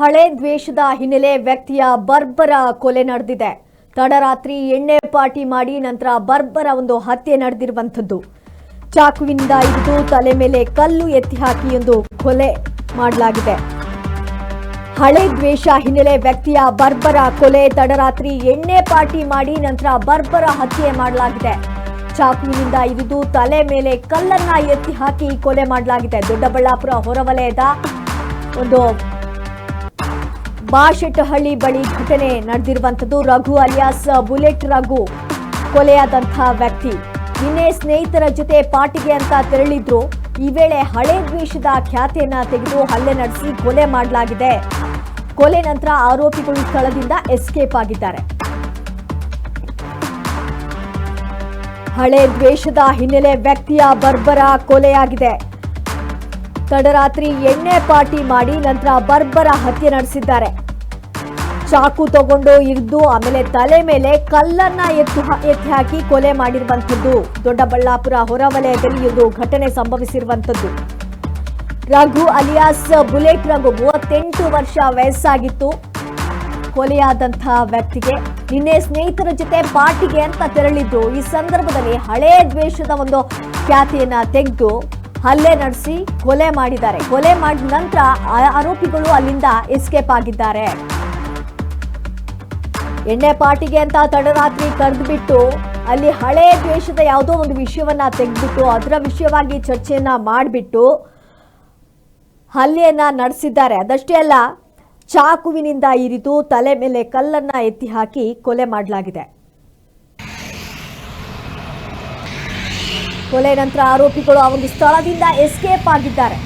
ಹಳೆ ದ್ವೇಷದ ಹಿನ್ನೆಲೆ ವ್ಯಕ್ತಿಯ ಬರ್ಬರ ಕೊಲೆ ನಡೆದಿದೆ. ತಡರಾತ್ರಿ ಎಣ್ಣೆ ಪಾರ್ಟಿ ಮಾಡಿ ನಂತರ ಬರ್ಬರ ಒಂದು ಹತ್ಯೆ ನಡೆದಿರುವಂಥದ್ದು. ಚಾಕುವಿನಿಂದ ಇದ್ದು ತಲೆ ಮೇಲೆ ಕಲ್ಲು ಎತ್ತಿ ಹಾಕಿ ಒಂದು ಕೊಲೆ ಮಾಡಲಾಗಿದೆ. ಹಳೆ ದ್ವೇಷ ಹಿನ್ನೆಲೆ ವ್ಯಕ್ತಿಯ ಬರ್ಬರ ಕೊಲೆ ತಡರಾತ್ರಿ ಎಣ್ಣೆ ಪಾರ್ಟಿ ಮಾಡಿ ನಂತರ ಬರ್ಬರ ಹತ್ಯೆ ಮಾಡಲಾಗಿದೆ. ಚಾಕುವಿನಿಂದ ಇರಿದು ತಲೆ ಮೇಲೆ ಕಲ್ಲನ್ನ ಎತ್ತಿ ಹಾಕಿ ಕೊಲೆ ಮಾಡಲಾಗಿದೆ. ದೊಡ್ಡಬಳ್ಳಾಪುರ ಹೊರವಲಯದ ಒಂದು ಬಾಶೆಟ್ಟಹಳ್ಳಿ ಬಳಿ ಘಟನೆ ನಡೆದಿರುವಂಥದ್ದು. ರಘು ಅಲಿಯಾಸ್, ಬುಲೆಟ್ ರಘು ಕೊಲೆಯಾದಂಥ ವ್ಯಕ್ತಿ. ನಿನ್ನೆ ಸ್ನೇಹಿತರ ಜೊತೆ ಪಾರ್ಟಿಗೆ ಅಂತ ತೆರಳಿದ್ರು. ಈ ವೇಳೆ ಹಳೆ ದ್ವೇಷದ ಖ್ಯಾತಿಯನ್ನ ತೆಗೆದು ಹಲ್ಲೆ ನಡೆಸಿ ಕೊಲೆ ಮಾಡಲಾಗಿದೆ. ಕೊಲೆ ನಂತರ ಆರೋಪಿಗಳು ಸ್ಥಳದಿಂದ ಎಸ್ಕೇಪ್ ಆಗಿದ್ದಾರೆ. ಹಳೆ ದ್ವೇಷದ ಹಿನ್ನೆಲೆ ವ್ಯಕ್ತಿಯ ಬರ್ಬರ ಕೊಲೆಯಾಗಿದೆ. ತಡರಾತ್ರಿ ಎಣ್ಣೆ ಪಾರ್ಟಿ ಮಾಡಿ ನಂತರ ಬರ್ಬರ ಹತ್ಯೆ ನಡೆಸಿದ್ದಾರೆ. ಚಾಕು ತಗೊಂಡು ಇರಿದು ಆಮೇಲೆ ತಲೆ ಮೇಲೆ ಕಲ್ಲನ್ನ ಎತ್ತು ಎತ್ತಿ ಹಾಕಿ ಕೊಲೆ ಮಾಡಿರುವಂಥದ್ದು. ದೊಡ್ಡಬಳ್ಳಾಪುರ ಹೊರವಲಯದಲ್ಲಿ ಇದು ಘಟನೆ ಸಂಭವಿಸಿರುವಂಥದ್ದು. ರಘು ಅಲಿಯಾಸ್ ಬುಲೆಟ್ ರಘು ಮೂವತ್ತೆಂಟು ವರ್ಷ ವಯಸ್ಸಾಗಿತ್ತು. ಕೊಲೆಯಾದಂತಹ ವ್ಯಕ್ತಿಗೆ ನಿನ್ನೆ ಸ್ನೇಹಿತರ ಜೊತೆ ಪಾರ್ಟಿಗೆ ಅಂತ ತೆರಳಿದ್ದು. ಈ ಸಂದರ್ಭದಲ್ಲಿ ಹಳೇ ದ್ವೇಷದ ಒಂದು ಖ್ಯಾತಿಯನ್ನ ತೆಗೆದು ಹಲ್ಲೆ ನಡೆಸಿ ಕೊಲೆ ಮಾಡಿದ್ದಾರೆ. ಕೊಲೆ ಮಾಡಿದ ನಂತರ ಆರೋಪಿಗಳು ಅಲ್ಲಿಂದ ಎಸ್ಕೇಪ್ ಆಗಿದ್ದಾರೆ. ಎಣ್ಣೆ ಪಾರ್ಟಿಗೆ ಅಂತ ತಡರಾತ್ರಿ ಕರೆದುಬಿಟ್ಟು ಅಲ್ಲಿ ಹಳೆ ದ್ವೇಷದ ಯಾವುದೋ ಒಂದು ವಿಷಯವನ್ನ ತೆಗೆದುಬಿಟ್ಟು ಅದರ ವಿಷಯವಾಗಿ ಚರ್ಚೆಯನ್ನ ಮಾಡಿಬಿಟ್ಟು ಹಲ್ಲೆಯನ್ನ ನಡೆಸಿದ್ದಾರೆ. ಅದಷ್ಟೇ ಅಲ್ಲ, ಚಾಕುವಿನಿಂದ ಇರಿದು ತಲೆ ಮೇಲೆ ಕಲ್ಲನ್ನ ಎತ್ತಿ ಹಾಕಿ ಕೊಲೆ ಮಾಡಲಾಗಿದೆ. ಕೊಲೆ ನಂತರ ಆರೋಪಿಗಳು ಆ ಒಂದು ಸ್ಥಳದಿಂದ ಎಸ್ಕೇಪ್ ಆಗಿದ್ದಾರೆ.